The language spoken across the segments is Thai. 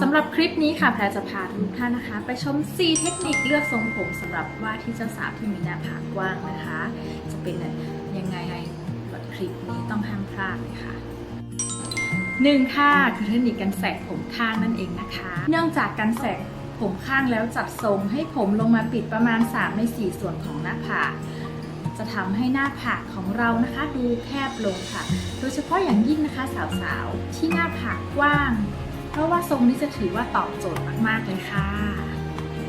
สำหรับคลิปนี้ค่ะแพรจะพาทุกท่านนะคะ ไปชม 4 เทคนิคเลือกทรงผมสำหรับว่าที่เจ้าสาวที่มีหน้าผากกว้างนะคะ จะเป็นยังไงคลิปนี้ต้องห้ามพลาดเลยค่ะหนึ่งค่ะคือเทคนิคการแสกผมข้างนั่นเองนะคะ เนื่องจากการแสกผมข้างแล้วจัดทรงให้ผมลงมาปิดประมาณ 3 ใน 4 ส่วนของหน้าผากจะทำให้หน้าผากของเรานะคะ ดูแคบลงค่ะ โดยเฉพาะอย่างยิ่งนะคะสาวๆที่หน้าผากกว้าง เพราะว่าทรงนี้จะถือว่าตอบโจทย์มากๆเลยค่ะ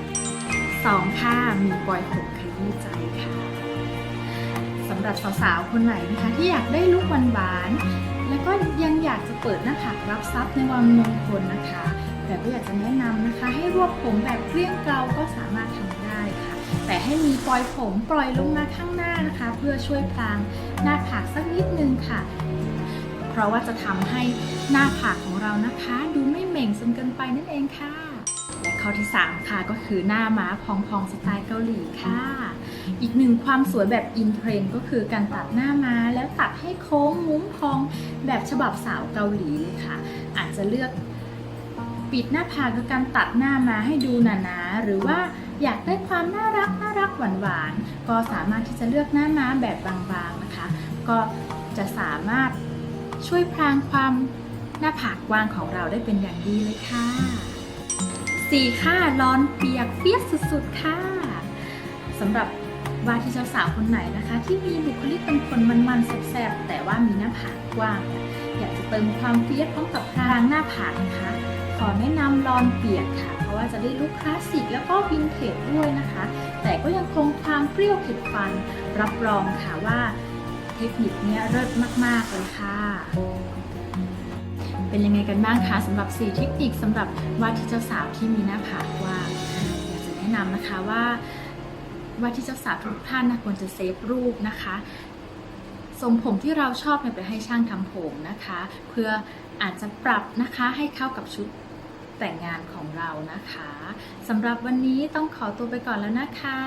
2. ค่ะ มีปลอยผมขยี้ใจค่ะสำหรับสาวๆ คนไหนนะคะ ที่อยากได้ลุคหวานๆแล้วก็ยังอยากจะเปิดหน้าผากรับทรัพย์ในวันมงคลนะคะแต่ก็อยากจะแนะนำนะคะ ให้รวบผมแบบเกลี้ยงเกลาก็สามารถทำได้ค่ะ แต่ให้มีปล่อยผมปล่อยลงมาข้างหน้านะคะ เพื่อช่วยพรางหน้าผากสักนิดนึงค่ะ เพราะว่าจะทำให้หน้าผากของเรานะคะ ดู ไม่เหม่งจนเกินไปนั่นเองค่ะและข้อที่ 3 ค่ะก็คือหน้าม้าพองๆสไตล์เกาหลีค่ะ อีกหนึ่งความสวยแบบอินเทรนด์ก็คือการตัดหน้าม้าแล้วตัดให้โค้งมุ้งพองแบบฉบับสาวเกาหลีเลยค่ะ อาจจะเลือกปิดหน้าผากด้วยการตัดหน้าม้าให้ดูหนาๆหรือว่าอยากได้ความน่ารักน่ารักหวานๆก็สามารถที่จะเลือกหน้าม้าแบบบางๆนะคะ ก็จะสามารถช่วยพรางความ หน้าผากกว้างของเราได้เป็นอย่างดีเลยค่ะ 4. ค่ะร้อนเปียกเฟียสสุดๆค่ะสำหรับว่าที่เจ้าสาวคนไหนนะคะ ที่มีบุคลิกเป็นคนมันๆแสบๆแต่ว่ามีหน้าผากกว้าง อยากจะเติมความเฟียสพร้อมกับพรางหน้าผากนะคะ ขอแนะนำลอนเปียกค่ะ เพราะว่าจะได้ลุคคลาสสิกแล้วก็วินเทจด้วยนะคะ แต่ก็ยังคงความเปรี้ยวเผ็ดฟัน รับรองค่ะว่าเทคนิคนี้เลิศมากๆเลยค่ะ เป็นยังไงกันบ้างคะสำหรับ 4 เทคนิคสำหรับว่าที่เจ้าสาวที่มีหน้าผากว้างอยากจะแนะนำนะคะว่าว่าที่เจ้าสาวทุกท่านนะควรจะเซฟรูปนะคะทรงผมที่เราชอบเนี่ยไปให้ช่างทำผมนะคะ เพื่ออาจจะปรับนะคะให้เข้ากับชุดแต่งงานของเรานะคะสำหรับวันนี้ต้องขอตัวไปก่อนแล้วนะคะ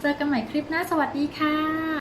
เจอกันใหม่คลิปหน้าสวัสดีค่ะ